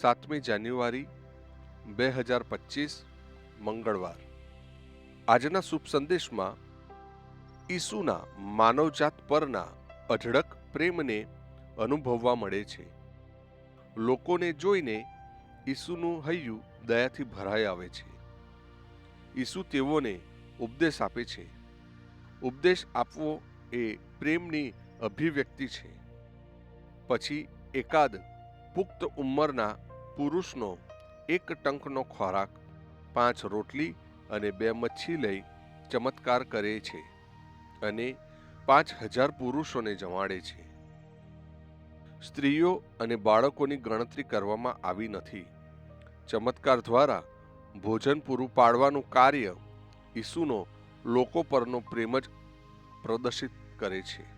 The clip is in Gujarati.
સાતમી જાન્યુઆરી, બે હજાર પચીસ, મંગળવાર. આજના શુભ સંદેશમાં ઈસુના માનવજાત પરના અઢળક પ્રેમને અનુભવવા મળે છે. લોકોને જોઈને ઈસુનું હૈયું દયાથી ભરાઈ આવે છે. ઈસુ તેઓને ઉપદેશ આપે છે. ઉપદેશ આપવો એ પ્રેમની અભિવ્યક્તિ છે. પછી એકાદ પુખ્ત ઉંમરના પુરુષનો એક ટંકનો ખોરાક, પાંચ રોટલી અને બે મચ્છી લઈ ચમત્કાર કરે છે અને પાંચ હજાર પુરુષોને જમાડે છે. સ્ત્રીઓ અને બાળકોની ગણતરી કરવામાં આવી નથી. ચમત્કાર દ્વારા ભોજન પૂરું પાડવાનું કાર્ય ઈસુનો લોકો પરનો પ્રેમ જ પ્રદર્શિત કરે છે.